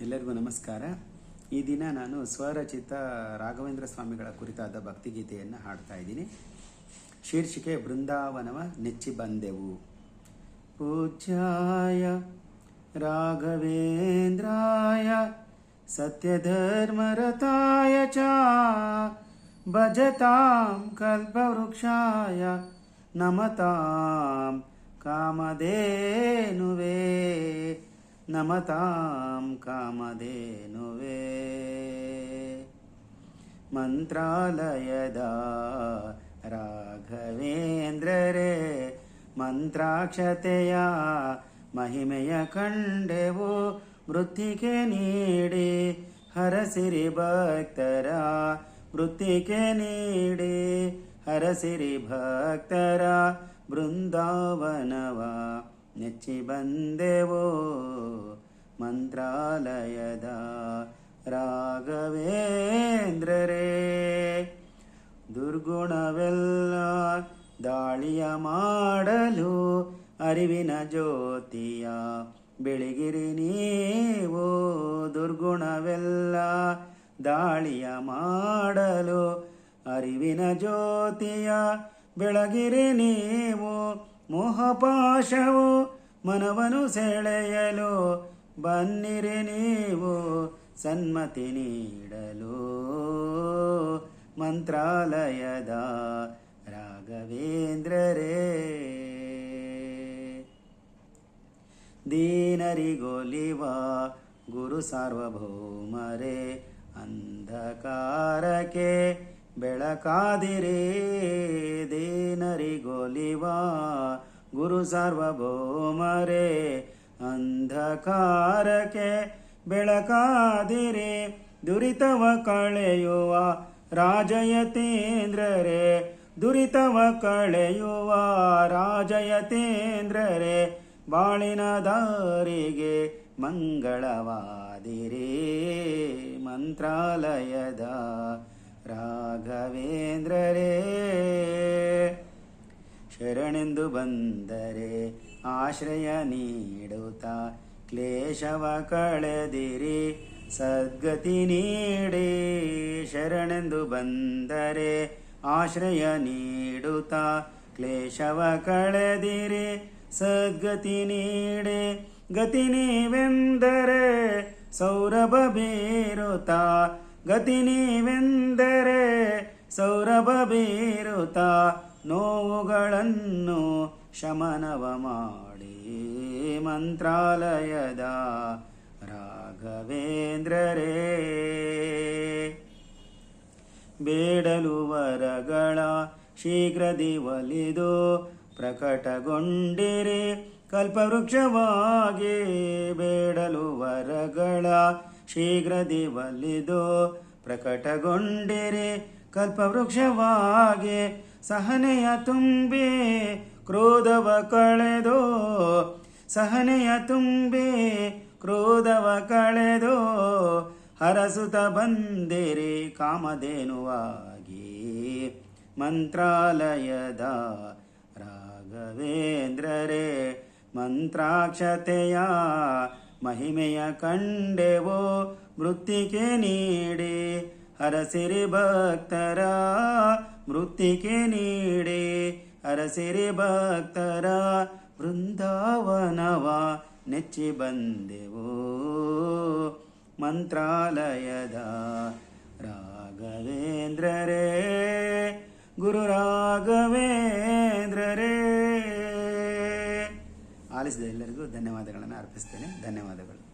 ಎಲ್ಲರಿಗೂ ನಮಸ್ಕಾರ. ಈ ದಿನ ನಾನು ಸ್ವರಚಿತ ರಾಘವೇಂದ್ರ ಸ್ವಾಮಿಗಳ ಕುರಿತಾದ ಭಕ್ತಿಗೀತೆಯನ್ನು ಹಾಡ್ತಾ ಇದ್ದೀನಿ. ಶೀರ್ಷಿಕೆ, ಬೃಂದಾವನವ ನೆಚ್ಚಿ ಬಂದೆವು. ಪೂಜ್ಯಾಯ ರಾಘವೇಂದ್ರಾಯ ಸತ್ಯಧರ್ಮರತಾಯ ಚ ಭಜತಾಂ ಕಲ್ಪವೃಕ್ಷಾಯ ನಮತಾಂ ಕಾಮಧೇನುವೇ. ನಮತಾಂ ಕಾಮಧೇನುವೇ ಮಂತ್ರಾಲಯದ ರಾಘವೇಂದ್ರರೇ ಮಂತ್ರಾಕ್ಷತೆಯ ಮಹಿಮೆಯ ಕಂಡೆವು ವೃತ್ತಿಗೆ ನೀಡಿ ಹರಸಿರಿ ಭಕ್ತರ ವೃತ್ತಿಗೆ ನೀಡಿ ಹರಸಿರಿ ಭಕ್ತರ ಬೃಂದಾವನವ ನೆಚ್ಚಿ ಬಂದೆವೋ ಮಂತ್ರಾಲಯದ ರಾಘವೇಂದ್ರರೇ. ದುರ್ಗುಣವೆಲ್ಲ ದಾಳಿಯ ಮಾಡಲು ಅರಿವಿನ ಜ್ಯೋತಿಯ ಬೆಳಗಿರಿ ನೀವು ದುರ್ಗುಣವೆಲ್ಲ ದಾಳಿಯ ಮಾಡಲು ಅರಿವಿನ ಜ್ಯೋತಿಯ ಬೆಳಗಿರಿ ನೀವು ಮೋಹಪಾಶವು ಮನವನು ಸೆಳೆಯಲು ಬನ್ನಿರಿ ನೀವು ಸನ್ಮತಿ ನೀಡಲು. ಮಂತ್ರಾಲಯದ ರಾಘವೇಂದ್ರರೇ. ದೀನರಿಗೊಲಿವ ಗುರು ಸಾರ್ವಭೌಮರೇ ಅಂಧಕಾರಕ್ಕೆ ಬೆಳಕಾದಿರೇ ದೀನರಿಗೊಲಿವ ಗುರು ಸಾರ್ವಭೌಮರೇ, ಅಂಧಕಾರಕ್ಕೆ ಬೆಳಕಾದಿರೇ, ದುರಿತವ ಕಳೆಯುವ ರಾಜಯತೇಂದ್ರರೇ, ದುರಿತವ ಕಳೆಯುವ ರಾಜಯತೇಂದ್ರರೇ, ಬಾಳಿನ ದಾರಿಗೆ ಮಂಗಳವಾದಿರೇ, ಮಂತ್ರಾಲಯದ ರಾಘವೇಂದ್ರರೇ, ಶರಣೆಂದು ಬಂದರೆ ಆಶ್ರಯ ನೀಡುತ್ತಾ ಕ್ಲೇಶವ ಕಳೆದಿರಿ, ಸದ್ಗತಿ ನೀಡಿ ಶರಣೆಂದು ಬಂದರೆ ಆಶ್ರಯ ನೀಡುತ್ತಾ ಕ್ಲೇಶವ ಕಳೆದಿರಿ, ಸದ್ಗತಿ ನೀಡಿ ಗತಿ ನೀವೆಂದರೆ ಸೌರಭ ಬೀರುತ್ತಾ ಗತಿ ನೀವೆಂದರೆ ಸೌರಭ ಬೀರುತ ನೋವುಗಳನ್ನು ಶಮನವ ಮಾಡಿ. ಮಂತ್ರಾಲಯದ ರಾಘವೇಂದ್ರರೇ, ಬೇಡಲು ವರಗಳ ಶೀಘ್ರದಿ ಒಲಿದು ಪ್ರಕಟಗೊಂಡಿರಿ. ಕಲ್ಪವೃಕ್ಷವಾಗಿ ಬೇಡಲು ವರಗಳ ಶೀಘ್ರದಿ ಒಲಿದು ಪ್ರಕಟಗೊಂಡಿರಿ ಕಲ್ಪವೃಕ್ಷವಾಗಿ ಸಹನೆಯ ತುಂಬಿ ಕ್ರೋಧವ ಕಳೆದು ಸಹನೆಯ ತುಂಬಿ ಕ್ರೋಧವ ಕಳೆದು ಹರಸುತ ಬಂದಿರಿ ಕಾಮಧೇನುವಾಗಿ. ಮಂತ್ರಾಲಯದ ರಾಘವೇಂದ್ರರೇ, ಮಂತ್ರಾಕ್ಷತೆಯ ಮಹಿಮೆಯ ಕಂಡೆವೋ, ಮೃತ್ತಿಕೆ ನೀಡಿ. ಅರಸಿರಿ ಭಕ್ತರ, ಮೃತ್ತಿಕೆ ನೀಡಿ. ಅರಸಿರಿ ಭಕ್ತರ ಬೃಂದಾವನವ ನೆಚ್ಚಿ ಬಂದೆವು. ಮಂತ್ರಾಲಯದ ರಾಘವೇಂದ್ರರೇ ಗುರು ರಾಘವೇಂದ್ರರೇ ಆಲಿಸಿದ ಎಲ್ಲರಿಗೂ ಧನ್ಯವಾದಗಳನ್ನು ಅರ್ಪಿಸ್ತೇನೆ. ಧನ್ಯವಾದಗಳು.